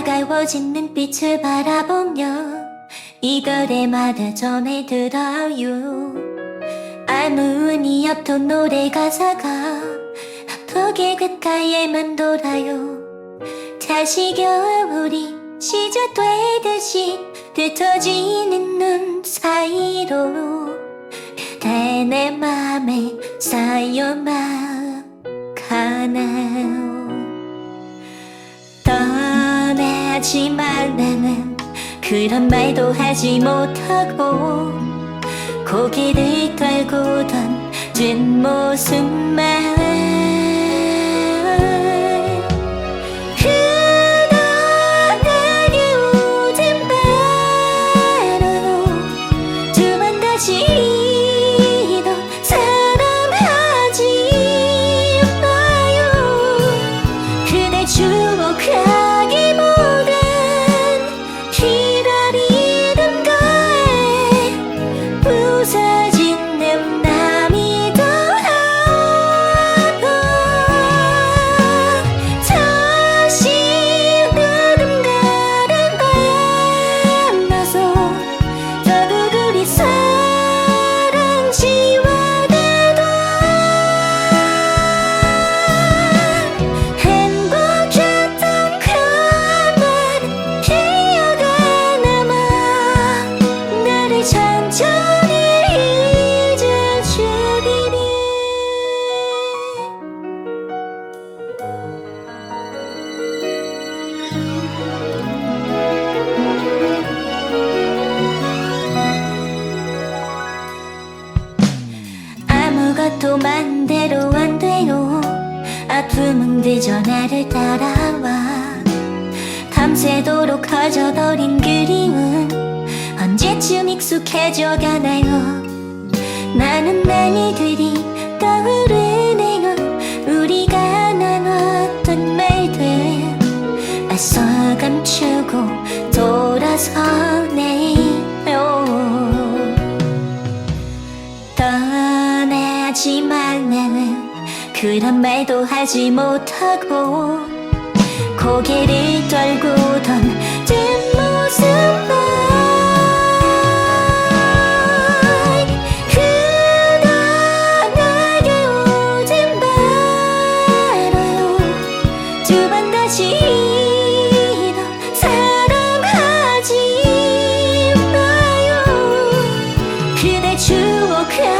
차가워진 눈빛을 바라보며 이거래마다 전해 들어요. 아무 의미 없던 노래 가사가 아프게 귓가에만 돌아요. 다시 겨울이 시작되듯이 흩어지는 눈 사이로 그대 내 맘에 쌓여만 가나 요 떠나지 말라는 그런 말도 하지 못하고 고개를 떨고 던진 모습만 아무것도 맘대로 안 돼요 아픔은 그저 나를 따라와. 밤새도록 커져버린 그림은 언제쯤 익숙해져 가나요? 나는 날들이 떠오 그런 말도 하지 못하고 고개를 떨고 던진 모습만 흐릿하게 웃은 바로 두번 다시 더 사랑하지 마요. 그대 추억하